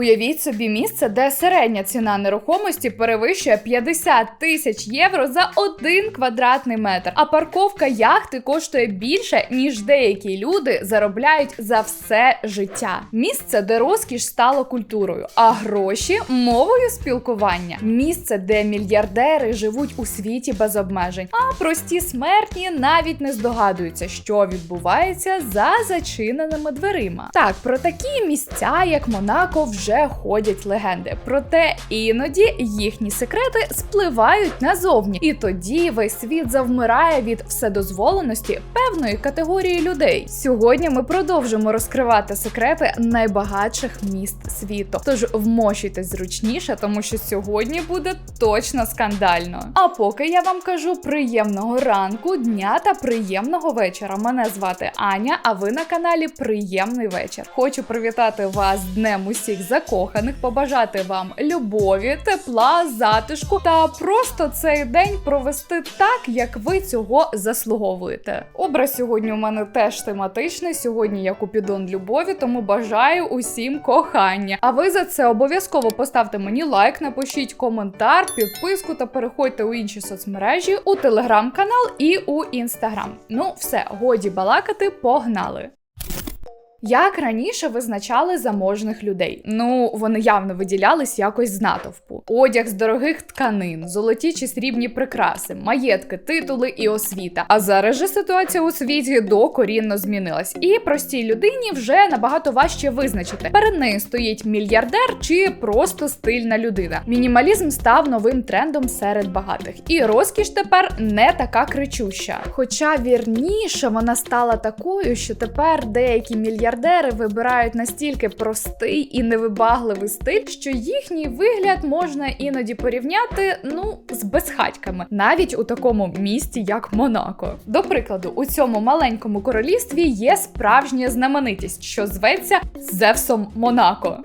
Уявіть собі місце, де середня ціна нерухомості перевищує 50 тисяч євро за один квадратний метр. А парковка яхти коштує більше, ніж деякі люди заробляють за все життя. Місце, де розкіш стало культурою, а гроші мовою спілкування. Місце, де мільярдери живуть у світі без обмежень, а прості смертні навіть не здогадуються, що відбувається за зачиненими дверима. Так, про такі місця, як Монако, вже ходять легенди. Проте іноді їхні секрети спливають назовні, і тоді весь світ завмирає від вседозволеності певної категорії людей. Сьогодні ми продовжимо розкривати секрети найбагатших міст світу. Тож вмощуйтесь зручніше, тому що сьогодні буде точно скандально. А поки я вам кажу приємного ранку, дня та приємного вечора. Мене звати Аня, а ви на каналі Приємний вечір. Хочу привітати вас днем усіх закоханих, побажати вам любові, тепла, затишку та просто цей день провести так, як ви цього заслуговуєте. Образ сьогодні у мене теж тематичний. Сьогодні я купідон любові, тому бажаю усім кохання. А ви за це обов'язково поставте мені лайк, напишіть коментар, підписку та переходьте у інші соцмережі, у телеграм-канал і у інстаграм. Ну, все, годі балакати, погнали! Як раніше визначали заможних людей? Ну, вони явно виділялись якось з натовпу. Одяг з дорогих тканин, золоті чи срібні прикраси, маєтки, титули і освіта. А зараз же ситуація у світі докорінно змінилась, і простій людині вже набагато важче визначити. Перед нею стоїть мільярдер чи просто стильна людина. Мінімалізм став новим трендом серед багатих, і розкіш тепер не така кричуща. Хоча вірніше вона стала такою, що тепер деякі мільярдери мільярдери вибирають настільки простий і невибагливий стиль, що їхній вигляд можна іноді порівняти ну з безхатьками, навіть у такому місті, як Монако. До прикладу, у цьому маленькому королівстві є справжня знаменитість, що зветься Зевсом Монако.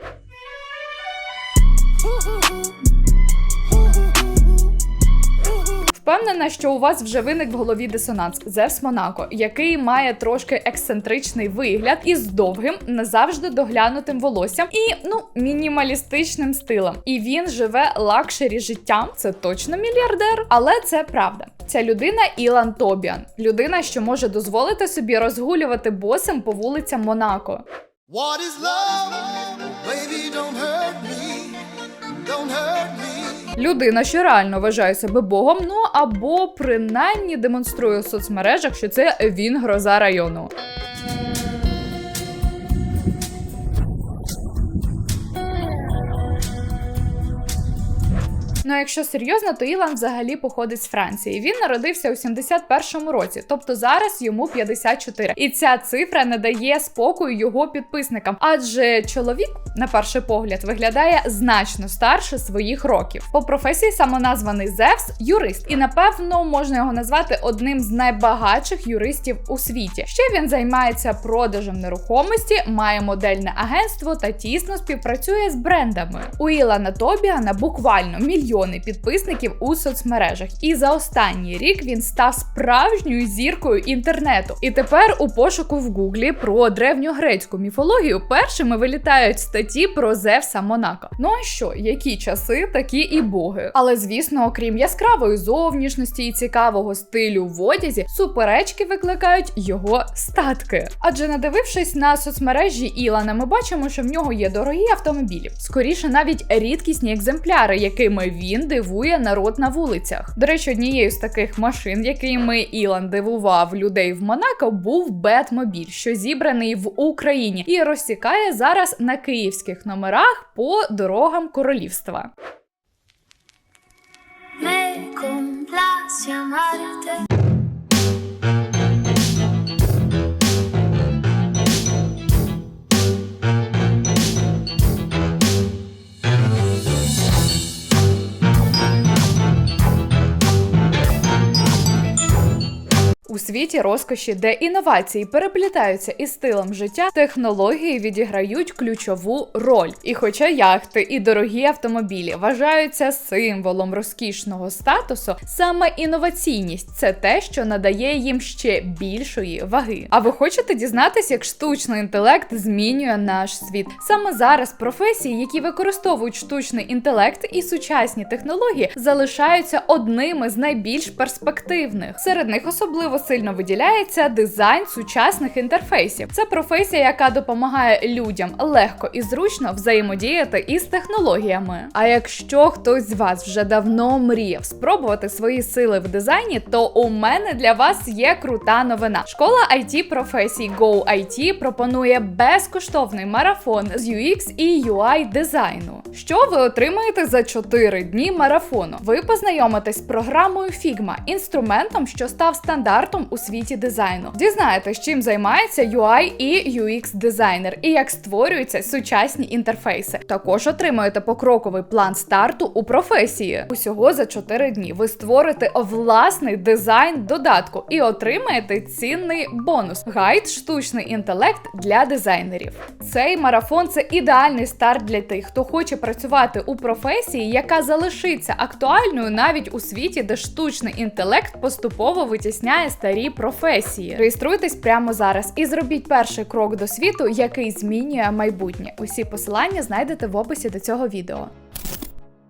Впевнена, що у вас вже виник в голові дисонанс Зевс Монако, який має трошки ексцентричний вигляд із довгим, не завжди доглянутим волоссям і ну мінімалістичним стилем. І він живе лакшері життям. Це точно мільярдер, але це правда. Ця людина Ілан Тобіан, людина, що може дозволити собі розгулювати босим по вулицям Монако. What is love? Baby, don't hurt me. Don't hurt. Людина, що реально вважає себе богом, ну або принаймні демонструє у соцмережах, що це він гроза району. Ну, а якщо серйозно, то Ілан взагалі походить з Франції. Він народився у 71-му році, тобто зараз йому 54. І ця цифра не дає спокою його підписникам, адже чоловік, на перший погляд, виглядає значно старше своїх років. По професії самоназваний Зевс юрист, і напевно можна його назвати одним з найбагатших юристів у світі. Ще він займається продажем нерухомості, має модельне агентство та тісно співпрацює з брендами. У Ілана Тобіана буквально мільйони підписників у соцмережах. І за останній рік він став справжньою зіркою інтернету. І тепер у пошуку в Гуглі про древньогрецьку міфологію першими вилітають статті про Зевса Монако. Ну а що, які часи, такі і боги. Але звісно, окрім яскравої зовнішності і цікавого стилю в одязі, суперечки викликають його статки. Адже надивившись на соцмережі Ілана, ми бачимо, що в нього є дорогі автомобілі, скоріше навіть рідкісні екземпляри, якими він дивує народ на вулицях. До речі, однією з таких машин, якими Ілан дивував людей в Монако, був Бетмобіль, що зібраний в Україні і розсікає зараз на київських номерах по дорогам королівства. Me complace amarte. У світі розкоші, де інновації переплітаються із стилем життя, технології відіграють ключову роль. І хоча яхти і дорогі автомобілі вважаються символом розкішного статусу, саме інноваційність це те, що надає їм ще більшої ваги. А ви хочете дізнатися, як штучний інтелект змінює наш світ? Саме зараз професії, які використовують штучний інтелект і сучасні технології, залишаються одними з найбільш перспективних. Серед них особливо сильно виділяється дизайн сучасних інтерфейсів. Це професія, яка допомагає людям легко і зручно взаємодіяти із технологіями. А якщо хтось з вас вже давно мріяв спробувати свої сили в дизайні, то у мене для вас є крута новина. Школа IT професій Go IT пропонує безкоштовний марафон з UX і UI дизайну. Що ви отримаєте за 4 дні марафону? Ви познайомитесь з програмою Figma, інструментом, що став стандартом у світі дизайну. Дізнаєтесь, чим займається UI і UX дизайнер і як створюються сучасні інтерфейси. Також отримаєте покроковий план старту у професії. Усього за 4 дні ви створите власний дизайн додатку і отримаєте цінний бонус гайд штучний інтелект для дизайнерів. Цей марафон це ідеальний старт для тих, хто хоче працювати у професії, яка залишиться актуальною навіть у світі, де штучний інтелект поступово витісняє старі професії. Реєструйтесь прямо зараз і зробіть перший крок до світу, який змінює майбутнє. Усі посилання знайдете в описі до цього відео.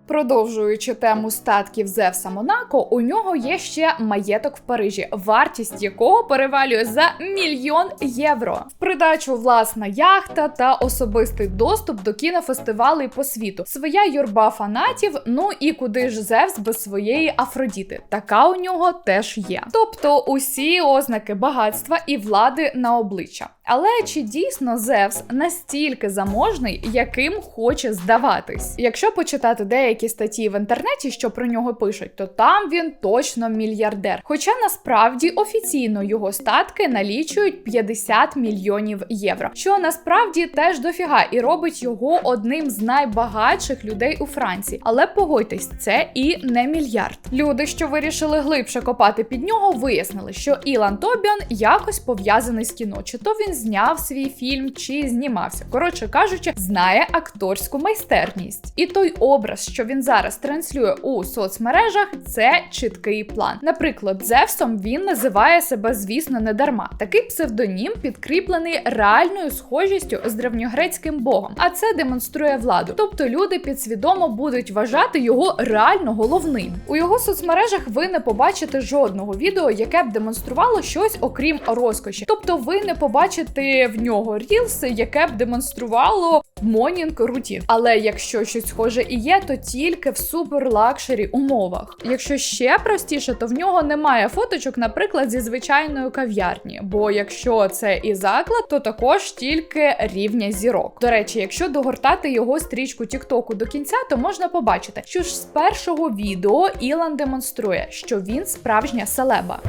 Продовжуючи тему статків Зевса Монако, у нього є ще маєток в Парижі, вартість якого перевалює за мільйон євро. В придачу власна яхта та особистий доступ до кінофестивалей по світу, своя юрба фанатів. Ну і куди ж Зевс без своєї Афродіти? Така у нього теж є. Тобто усі ознаки багатства і влади на обличчя. Але чи дійсно Зевс настільки заможний, яким хоче здаватись? Якщо почитати деякі статті в інтернеті, що про нього пишуть, то там він точно мільярдер. Хоча насправді офіційно його статки налічують 50 мільйонів євро, що насправді теж дофіга і робить його одним з найбагатших людей у Франції. Але погодьтесь, це і не мільярд. Люди, що вирішили глибше копати під нього, вияснили, що Ілан Тобіан якось пов'язаний з кіно, чи то він зняв свій фільм, чи знімався. Коротше кажучи, знає акторську майстерність. І той образ, що він зараз транслює у соцмережах, це чіткий план. Наприклад, Зевсом він називає себе, звісно, не дарма. Такий псевдонім підкріплений реальною схожістю з древньогрецьким богом, а це демонструє владу. Тобто люди підсвідомо будуть вважати його реально головним. У його соцмережах ви не побачите жодного відео, яке б демонструвало щось окрім розкоші. Тобто, ви не побачите в нього рілс, яке б демонструвало монінг рутін. Але якщо щось схоже і є, то тільки в супер лакшері умовах. Якщо ще простіше, то в нього немає фоточок, наприклад, зі звичайної кав'ярні. Бо якщо це і заклад, то також тільки рівня зірок. До речі, якщо догортати його стрічку Тіктоку до кінця, то можна побачити, що ж з першого відео Ілан демонструє, що він справжня селеба.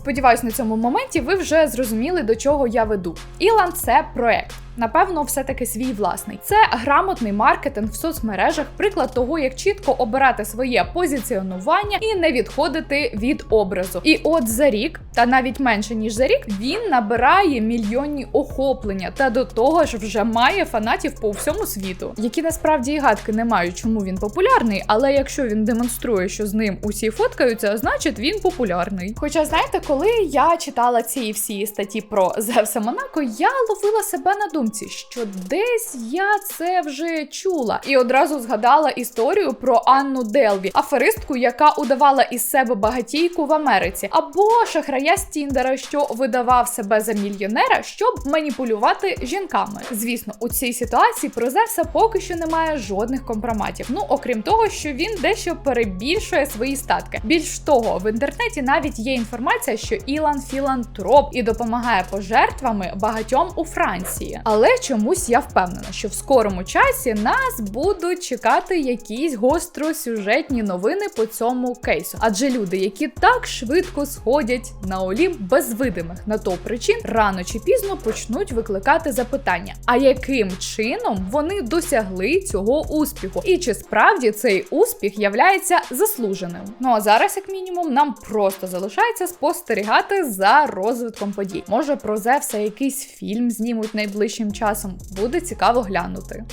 Сподіваюсь, на цьому моменті ви вже зрозуміли, до чого я веду. Ілан це проект. Напевно, все-таки свій власний. Це грамотний маркетинг в соцмережах, приклад того, як чітко обирати своє позиціонування і не відходити від образу. І от за рік, та навіть менше ніж за рік, він набирає мільйонні охоплення та до того ж вже має фанатів по всьому світу, які насправді і гадки не мають, чому він популярний. Але якщо він демонструє, що з ним усі фоткаються, значить він популярний. Хоча знаєте, коли я читала ці всі статті про Зевса Монако, я ловила себе на думці, що десь я це вже чула, і одразу згадала історію про Анну Делві, аферистку, яка удавала із себе багатійку в Америці, або шахрая з Тіндера, що видавав себе за мільйонера, щоб маніпулювати жінками. Звісно, у цій ситуації про Зевса поки що немає жодних компроматів. Ну окрім того, що він дещо перебільшує свої статки. Більш того, в інтернеті навіть є інформація, що Ілан філантроп і допомагає пожертвами багатьом у Франції. Але чомусь я впевнена, що в скорому часі нас будуть чекати якісь гостросюжетні новини по цьому кейсу. Адже люди, які так швидко сходять на Олімп без видимих на то причин, рано чи пізно почнуть викликати запитання: а яким чином вони досягли цього успіху? І чи справді цей успіх являється заслуженим? Ну а зараз, як мінімум, нам просто залишається спостерігати за розвитком подій. Може про Зевса якийсь фільм знімуть найближчим часом. Буде цікаво глянути.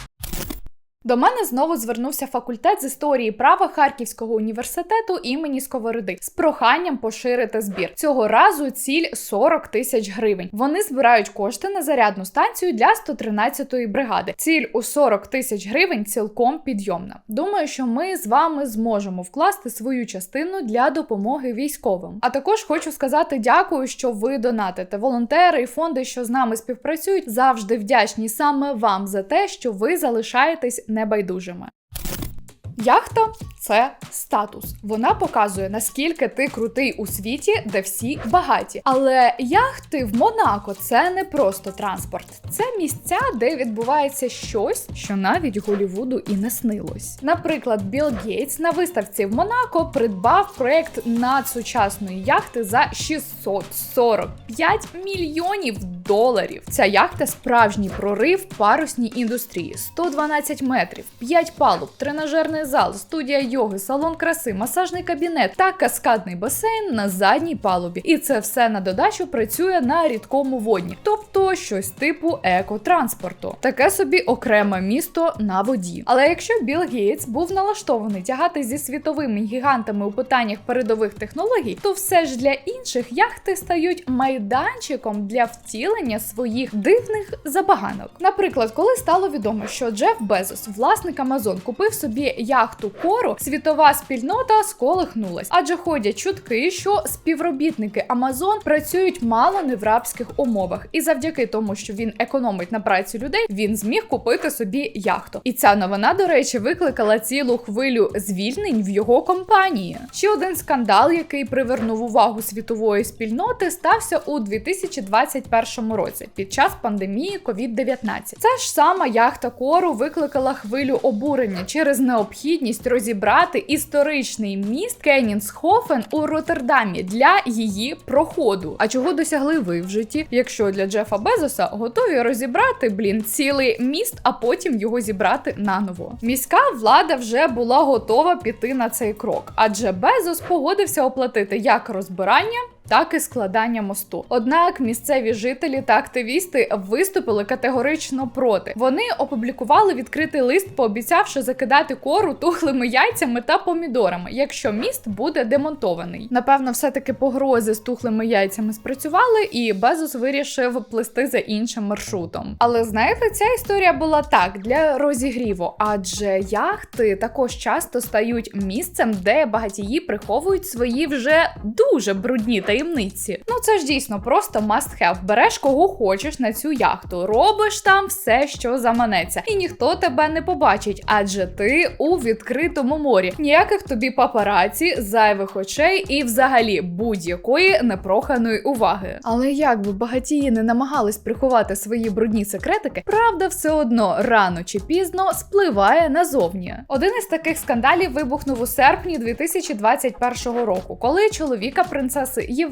До мене знову звернувся факультет з історії права Харківського університету імені Сковороди з проханням поширити збір. Цього разу ціль 40 тисяч гривень. Вони збирають кошти на зарядну станцію для 113-ї бригади. Ціль у 40 тисяч гривень цілком підйомна. Думаю, що ми з вами зможемо вкласти свою частину для допомоги військовим. А також хочу сказати дякую, що ви донатите. Волонтери і фонди, що з нами співпрацюють, завжди вдячні саме вам за те, що ви залишаєтесь небайдужими. Яхта це статус. Вона показує, наскільки ти крутий у світі, де всі багаті. Але яхти в Монако це не просто транспорт, це місця, де відбувається щось, що навіть Голівуду і не снилось. Наприклад, Білл Гейтс на виставці в Монако придбав проект надсучасної яхти за 645 мільйонів. Ця яхта справжній прорив парусній індустрії: 112 метрів, 5 палуб, тренажерний зал, студія йоги, салон краси, масажний кабінет та каскадний басейн на задній палубі. І це все на додачу працює на рідкому водні, тобто щось типу екотранспорту. Таке собі окреме місто на воді. Але якщо Білл Гейтс був налаштований тягати зі світовими гігантами у питаннях передових технологій, то все ж для інших яхти стають майданчиком для втілення своїх дивних забаганок. Наприклад, коли стало відомо, що Джеф Безос, власник Амазон, купив собі яхту Кору, світова спільнота сколихнулась, адже ходять чутки, що співробітники Амазон працюють мало не в рабських умовах, і завдяки тому, що він економить на праці людей, він зміг купити собі яхту. І ця новина, до речі, викликала цілу хвилю звільнень в його компанії. Ще один скандал, який привернув увагу світової спільноти, стався у 2021 році під час пандемії COVID-19. Ця ж сама яхта Кору викликала хвилю обурення через необхідність розібрати історичний міст Кенінсхофен у Роттердамі для її проходу. А чого досягли ви в житті, якщо для Джефа Безоса готові розібрати блін цілий міст, а потім його зібрати наново? Міська влада вже була готова піти на цей крок, адже Безос погодився оплатити як розбирання так і складання мосту. Однак місцеві жителі та активісти виступили категорично проти. Вони опублікували відкритий лист, пообіцявши закидати кору тухлими яйцями та помідорами, якщо міст буде демонтований. Напевно, все-таки погрози з тухлими яйцями спрацювали, і Безос вирішив плисти за іншим маршрутом. Але знаєте, ця історія була так для розігріву, адже яхти також часто стають місцем, де багатії приховують свої вже дуже брудні та таємниці. Ну це ж дійсно просто must have. Береш кого хочеш на цю яхту, робиш там все, що заманеться, і ніхто тебе не побачить, адже ти у відкритому морі. Ніяких тобі папараці, зайвих очей і взагалі будь-якої непроханої уваги. Але як би багатії не намагались приховати свої брудні секретики, правда все одно рано чи пізно спливає назовні. Один із таких скандалів вибухнув у серпні 2021 року, коли чоловіка принцеси Євгенії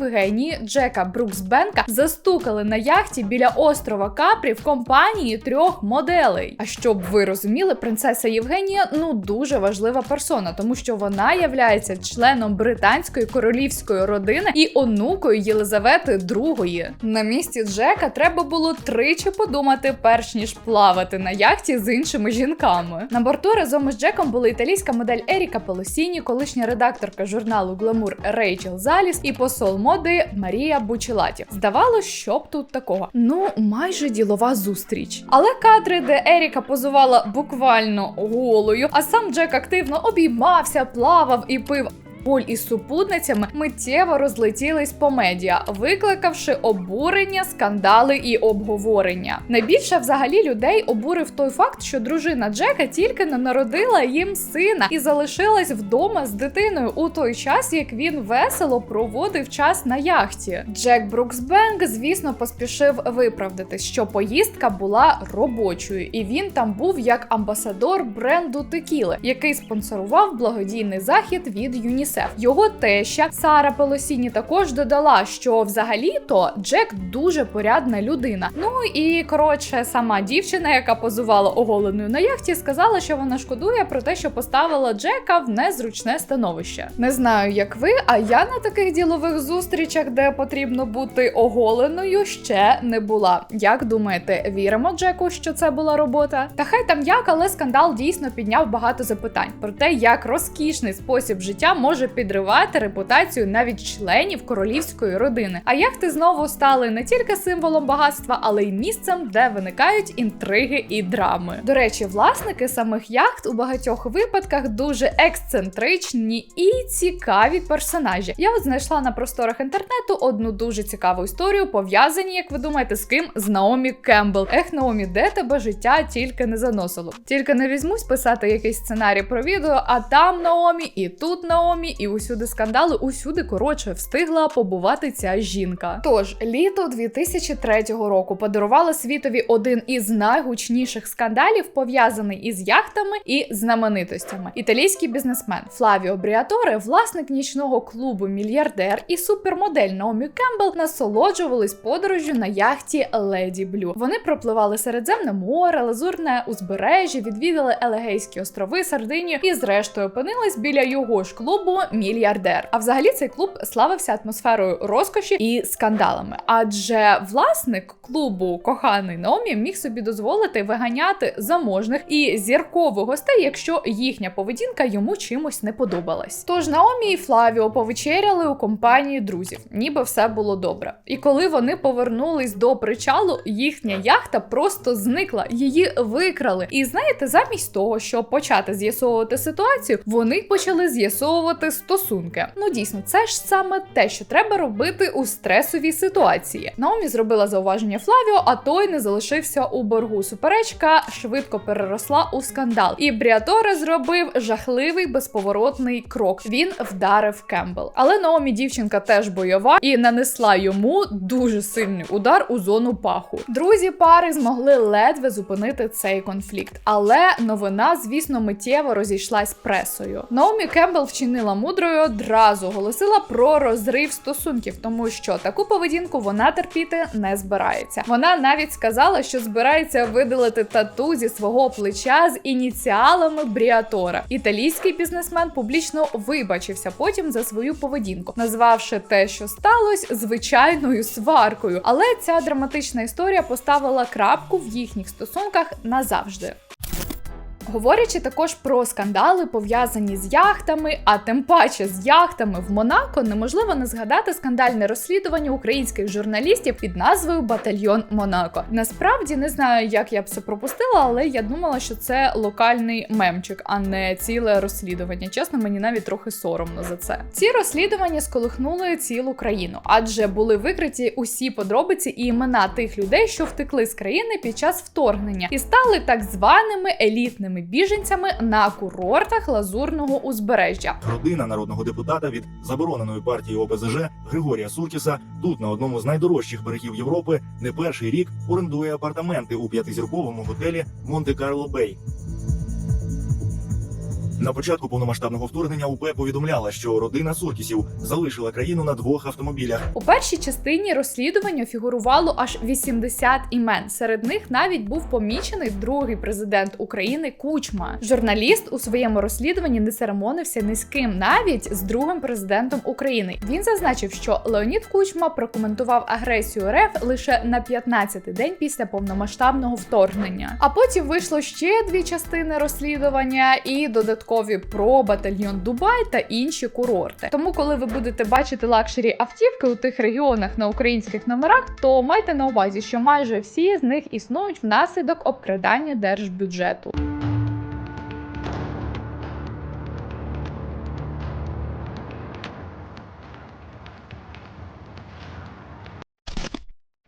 Джека Бруксбенка застукали на яхті біля острова Капрі в компанії трьох моделей. А щоб ви розуміли, принцеса Євгенія ну дуже важлива персона, тому що вона являється членом британської королівської родини і онукою Єлизавети II. На місці Джека треба було тричі подумати, перш ніж плавати на яхті з іншими жінками. На борту разом із Джеком були італійська модель Еріка Пелосіні, колишня редакторка журналу Гламур Рейчел Заліс і посол моди Марія Бучелаті. Здавалось, що б тут такого. Ну, майже ділова зустріч. Але кадри, де Еріка позувала буквально голою, а сам Джек активно обіймався, плавав і пив. Поль із супутницями миттєво розлетілись по медіа, викликавши обурення, скандали і обговорення. Найбільше взагалі людей обурив той факт, що дружина Джека тільки не народила їм сина і залишилась вдома з дитиною у той час, як він весело проводив час на яхті. Джек Бруксбенк, звісно, поспішив виправдати, що поїздка була робочою, і він там був як амбасадор бренду Текіли, який спонсорував благодійний захід від ЮНІСЕФ. Його теща Сара Пелосіні також додала, що взагалі-то Джек дуже порядна людина. Ну і коротше, сама дівчина, яка позувала оголеною на яхті, сказала, що вона шкодує про те, що поставила Джека в незручне становище. Не знаю, як ви, а я на таких ділових зустрічах, де потрібно бути оголеною, ще не була. Як думаєте, віримо Джеку, що це була робота? Та хай там як, але скандал дійсно підняв багато запитань про те, як розкішний спосіб життя може підривати репутацію навіть членів королівської родини. А яхти знову стали не тільки символом багатства, але й місцем, де виникають інтриги і драми. До речі, власники самих яхт у багатьох випадках дуже ексцентричні і цікаві персонажі. Я от знайшла на просторах інтернету одну дуже цікаву історію, пов'язані, як ви думаєте, з ким? З Наомі Кембл. Ех, Наомі, де тебе життя тільки не заносило? Тільки не візьмусь писати якийсь сценарій про відео, а там Наомі, і тут Наомі, і усюди скандали, усюди коротше встигла побувати ця жінка. Тож літо 2003 року подарувало світові один із найгучніших скандалів, пов'язаний із яхтами і знаменитостями. Італійський бізнесмен Флавіо Бріаторе, власник нічного клубу Мільярдер і супермодель Наомі Кембл насолоджувались подорожжю на яхті Леді Блю. Вони пропливали Середземне море, лазурне узбережжя, відвідали Елегейські острови, Сардинію і, зрештою, опинились біля його ж клубу Мільярдер. А взагалі цей клуб славився атмосферою розкоші і скандалами. Адже власник клубу коханий Наомі міг собі дозволити виганяти заможних і зіркових гостей, якщо їхня поведінка йому чимось не подобалась. Тож Наомі і Флавіо повечеряли у компанії друзів, ніби все було добре. І коли вони повернулись до причалу, їхня яхта просто зникла, її викрали. І знаєте, замість того, щоб почати з'ясовувати ситуацію, вони почали з'ясовувати стосунки. Ну дійсно, це ж саме те, що треба робити у стресовій ситуації. Наомі зробила зауваження Флавіо, а той не залишився у боргу. Суперечка швидко переросла у скандал. І Бріаторе зробив жахливий безповоротний крок. Він вдарив Кембл. Але Наомі дівчинка теж бойова і нанесла йому дуже сильний удар у зону паху. Друзі пари змогли ледве зупинити цей конфлікт, але новина, звісно, миттєво розійшлась пресою. Наомі Кембл вчинила мудро і одразу оголосила про розрив стосунків, тому що таку поведінку вона терпіти не збирається. Вона навіть сказала, що збирається видалити тату зі свого плеча з ініціалами Бріатора. Італійський бізнесмен публічно вибачився потім за свою поведінку, назвавши те, що сталося, звичайною сваркою. Але ця драматична історія поставила крапку в їхніх стосунках назавжди. Говорячи також про скандали, пов'язані з яхтами, а тим паче з яхтами в Монако, неможливо не згадати скандальне розслідування українських журналістів під назвою Батальйон Монако. Насправді не знаю, як я б це пропустила, але я думала, що це локальний мемчик, а не ціле розслідування. Чесно, мені навіть трохи соромно за це. Ці розслідування сколихнули цілу країну, адже були викриті усі подробиці і імена тих людей, що втекли з країни під час вторгнення, і стали так званими елітними біженцями на курортах лазурного узбережжя. Родина народного депутата від забороненої партії ОПЗЖ Григорія Суркіса тут на одному з найдорожчих берегів Європи не перший рік орендує апартаменти у п'ятизірковому готелі Монте-Карло Бей. На початку повномасштабного вторгнення УП повідомляла, що родина Суркісів залишила країну на двох автомобілях. У першій частині розслідування фігурувало аж 80 імен. Серед них навіть був помічений другий президент України Кучма. Журналіст у своєму розслідуванні не церемонився ні з ким, навіть з другим президентом України. Він зазначив, що Леонід Кучма прокоментував агресію РФ лише на 15-й день після повномасштабного вторгнення. А потім вийшло ще дві частини розслідування і додаткові про батальйон Дубай та інші курорти. Тому, коли ви будете бачити лакшері автівки у тих регіонах на українських номерах, то майте на увазі, що майже всі з них існують внаслідок обкрадання держбюджету.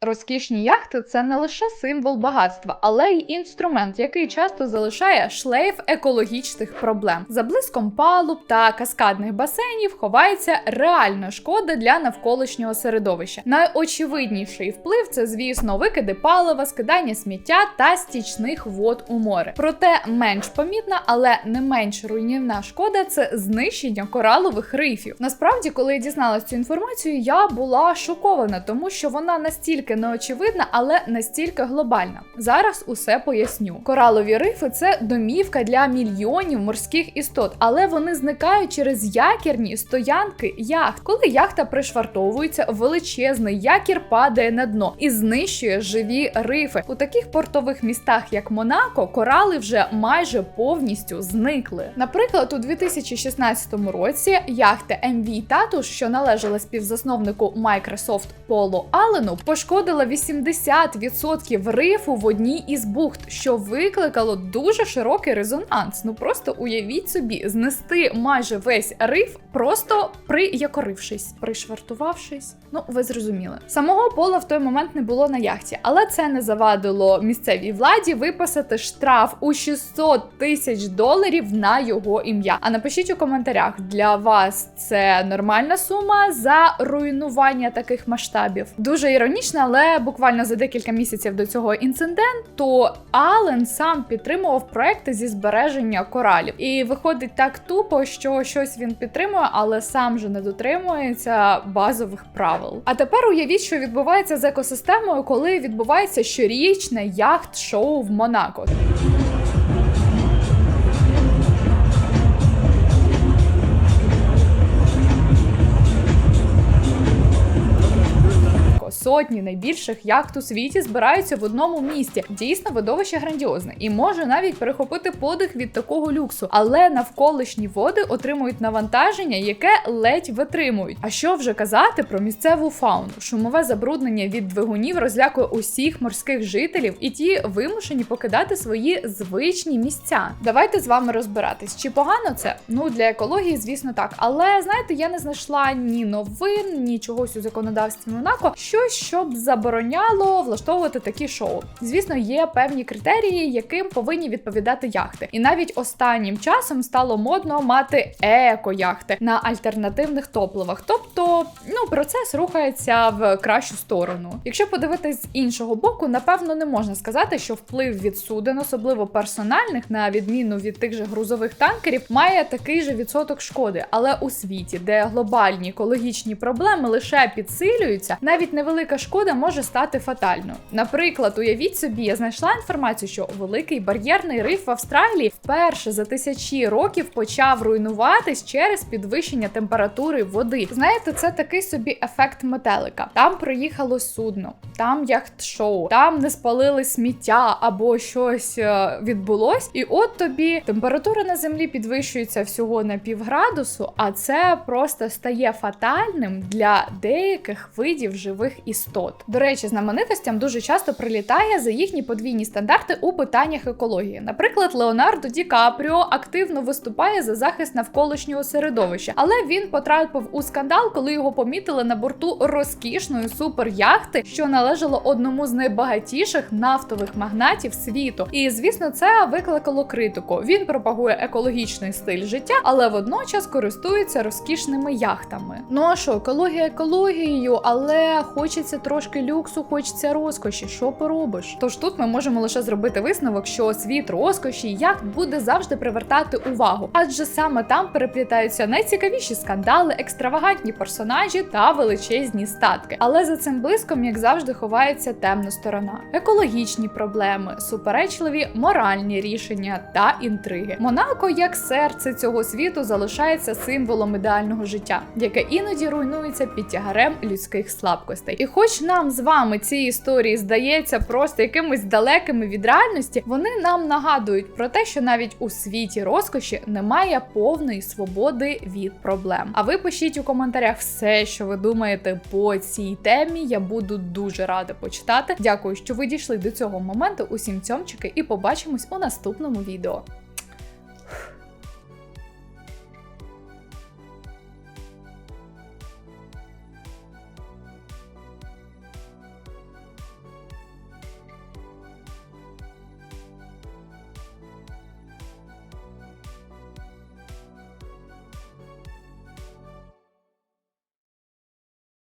Розкішні яхти це не лише символ багатства, але й інструмент, який часто залишає шлейф екологічних проблем. За блиском палуб та каскадних басейнів ховається реальна шкода для навколишнього середовища. Найочевидніший вплив це, звісно, викиди палива, скидання сміття та стічних вод у море. Проте менш помітна, але не менш руйнівна шкода це знищення коралових рифів. Насправді, коли я дізналась цю інформацію, я була шокована, тому що вона настільки неочевидна, але настільки глобальна. Зараз усе поясню. Коралові рифи це домівка для мільйонів морських істот, але вони зникають через якірні стоянки яхт. Коли яхта пришвартовується, величезний якір падає на дно і знищує живі рифи. У таких портових містах, як Монако, корали вже майже повністю зникли. Наприклад, у 2016 році яхта MV Tatus, що належала співзасновнику Microsoft Полу Аллену, пошкодила 80% рифу в одній із бухт, що викликало дуже широкий резонанс. Ну просто уявіть собі, знести майже весь риф, просто приякорившись, пришвартувавшись. Ну, ви зрозуміли. Самого пола в той момент не було на яхті, але це не завадило місцевій владі виписати штраф у 600 тисяч доларів на його ім'я. А напишіть у коментарях, для вас це нормальна сума за руйнування таких масштабів. Дуже іронічно, але буквально за декілька місяців до цього інциденту Ален сам підтримував проекти зі збереження коралів. І виходить так тупо, що щось він підтримує, але сам же не дотримується базових правил. А тепер уявіть, що відбувається з екосистемою, коли відбувається щорічне яхт-шоу в Монако. Сотні найбільших яхт у світі збираються в одному місті. Дійсно, видовище грандіозне і може навіть перехопити подих від такого люксу, але навколишні води отримують навантаження, яке ледь витримують. А що вже казати про місцеву фауну? Шумове забруднення від двигунів розлякує усіх морських жителів, і ті вимушені покидати свої звичні місця. Давайте з вами розбиратись, чи погано це? Ну для екології, звісно, так. Але знаєте, я не знайшла ні новин, ні чогось у законодавстві Монако, щоб забороняло влаштовувати такі шоу. Звісно, є певні критерії, яким повинні відповідати яхти. І навіть останнім часом стало модно мати еко-яхти на альтернативних топливах. Тобто, ну процес рухається в кращу сторону. Якщо подивитись з іншого боку, напевно, не можна сказати, що вплив від суден, особливо персональних, на відміну від тих же грузових танкерів, має такий же відсоток шкоди. Але у світі, де глобальні екологічні проблеми лише підсилюються, навіть невелика шкода може стати фатальною. Наприклад, уявіть собі, я знайшла інформацію, що великий бар'єрний риф в Австралії вперше за тисячі років почав руйнуватись через підвищення температури води. Знаєте, це такий собі ефект метелика. Там проїхало судно, там яхт-шоу, там не спалили сміття або щось е, відбулось, і от тобі температура на землі підвищується всього на півградусу, а це просто стає фатальним для деяких видів живих істот. До речі, знаменитостям дуже часто прилітає за їхні подвійні стандарти у питаннях екології. Наприклад, Леонардо Ді Капріо активно виступає за захист навколишнього середовища, але він потрапив у скандал, коли його помітили на борту розкішної суперяхти, що належало одному з найбагатіших нафтових магнатів світу. І звісно, це викликало критику. Він пропагує екологічний стиль життя, але водночас користується розкішними яхтами. Ну а що, екологія екологією, але хочеться трошки люксу, хочеться розкоші. Що поробиш? Тож тут ми можемо лише зробити висновок, що світ розкоші яхт буде завжди привертати увагу, адже саме там переплітаються найцікавіші скандали, екстравагантні персонажі та величезні статки. Але за цим блиском, як завжди, ховається темна сторона: екологічні проблеми, суперечливі моральні рішення та інтриги. Монако, як серце цього світу, залишається символом ідеального життя, яке іноді руйнується під тягарем людських слабкостей. І хоч нам з вами ці історії здається просто якимись далекими від реальності, вони нам нагадують про те, що навіть у світі розкоші немає повної свободи від проблем. А ви пишіть у коментарях все, що ви думаєте по цій темі. Я буду дуже рада почитати. Дякую, що ви дійшли до цього моменту. Усім цьомчики, і побачимось у наступному відео.